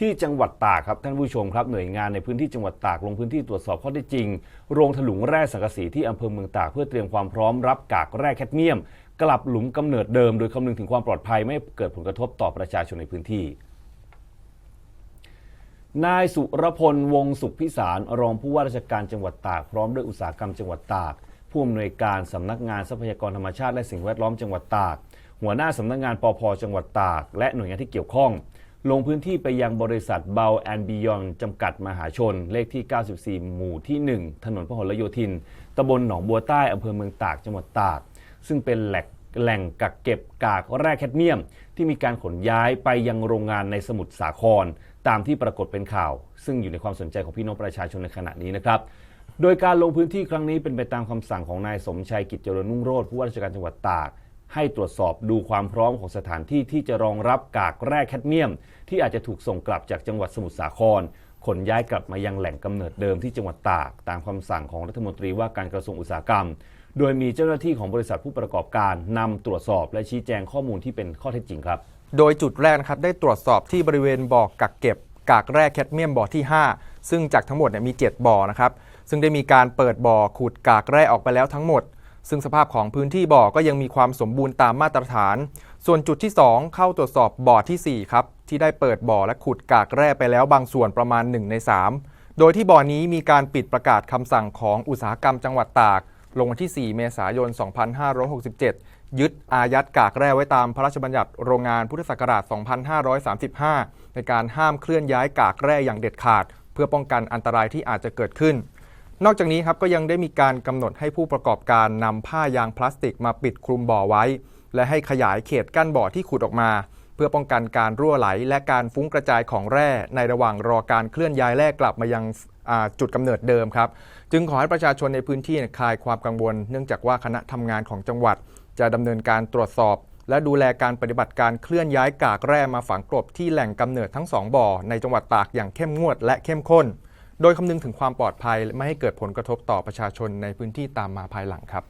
ที่จังหวัดตากครับท่านผู้ชมครับหน่วยงานในพื้นที่จังหวัดตากลงพื้นที่ตรวจสอบข้อเท็จจริง โรงถลุงแร่สังกะสีที่อำเภอเมืองตากเพื่อเตรียมความพร้อมรับกากแร่แคดเมียม กลับหลุมกำเนิดเดิม โดยคำนึงถึงความปลอดภัยไม่เกิดผลกระทบต่อประชาชนในพื้นที่นายสุรพลวงสุขพิสารรองผู้ว่าราชการจังหวัดตากพร้อมด้วยอุตสาหกรรมจังหวัดตากผู้อำนวยการสำนักงานทรัพยากรธรรมชาติและสิ่งแวดล้อมจังหวัดตาก หัวหน้าสำนักงานปพจังหวัดตาก และหน่วยงานที่เกี่ยวข้อง ลงพื้นที่ไปยังบริษัทเบลแอนบิยอนจำกัดมหาชน เลขที่ 94 หมู่ที่ 1 ถนนพหลโยธิน ตำบลหนองบัวใต้อำเภอเมืองตาก จังหวัดตาก ซึ่งเป็นแหล่งแหล่งกักเก็บกากแร่แคดเมียม ที่มีการขนย้ายไปยังโรงงานในสมุทรสาคร ตามที่ปรากฏเป็นข่าว ซึ่งอยู่ในความสนใจของพี่น้องประชาชนในขณะนี้นะครับโดยการลงพื้นที่ครั้งนี้เป็นไปตามคำสั่งของนายสมชัยกิจเจริญนุ่งโรธผู้ว่าราชการจังหวัดตาก ให้ตรวจสอบดูความพร้อมของสถานที่ที่จะรองรับกากแร่แคดเมียม ที่อาจจะถูกส่งกลับจากจังหวัดสมุทรสาครขนย้ายกลับมายังแหล่งกำเนิดเดิมที่จังหวัดตาก ตามคำสั่งของรัฐมนตรีว่าการกระทรวงอุตสาหกรรม โดยมีเจ้าหน้าที่ของบริษัทผู้ประกอบการนำตรวจสอบและชี้แจงข้อมูลที่เป็นข้อเท็จจริงครับ โดยจุดแรกนะครับได้ตรวจสอบที่บริเวณบ่อกักเก็บ กากแร่แคดเมียมบ่อที่ 5 ซึ่งจากทั้งหมดเนี่ยมี 7 บ่อนะครับซึ่งได้มีการเปิดบ่อขุดกากแร่ออกไปแล้วทั้งหมด ซึ่งสภาพของพื้นที่บ่อก็ยังมีความสมบูรณ์ตามมาตรฐาน ส่วนจุดที่ 2 เข้าตรวจสอบบ่อทีสี่ 4 ครับ ที่ได้เปิดบ่อและขุดกากแร่ไปแล้วบางส่วนประมาณ 1 ใน 3 โดยที่บ่อนี้มีการปิดประกาศคำสั่งของอุตสาหกรรมจังหวัดตาก ลงวันที่ 4 เมษายน 2567 ยึดอายัดกากแร่ไว้ตามพระราชบัญญัติโรงงานพุทธศักราช 2535 ในการห้ามเคลื่อนย้ายกากแร่อย่างเด็ดขาด เพื่อป้องกันอันตรายที่อาจจะเกิดขึ้น นอกจากนี้ครับก็ยังได้มีการกำหนดให้ผู้ประกอบการนำผ้ายางพลาสติกมาปิดคลุมบ่อไว้ และให้ขยายเขตกั้นบ่อที่ขุดออกมา เพื่อป้องกันการรั่วไหล และการฟุ้งกระจายของแร่ ในระหว่างรอการเคลื่อนย้ายแร่กลับมายังจุดกำเนิดเดิมครับ จึงขอให้ประชาชนในพื้นที่คลายความกังวล เนื่องจากว่าคณะทำงานของจังหวัด จะดำเนินการตรวจสอบ และดูแลการปฏิบัติการเคลื่อนย้ายกากแร่มาฝังกลบที่แหล่งกำเนิดทั้งสองบ่อในจังหวัดตากอย่างเข้มงวดและเข้มข้น โดยคำนึงถึงความปลอดภัย และไม่ให้เกิดผลกระทบต่อประชาชนในพื้นที่ตามมาภายหลังครับ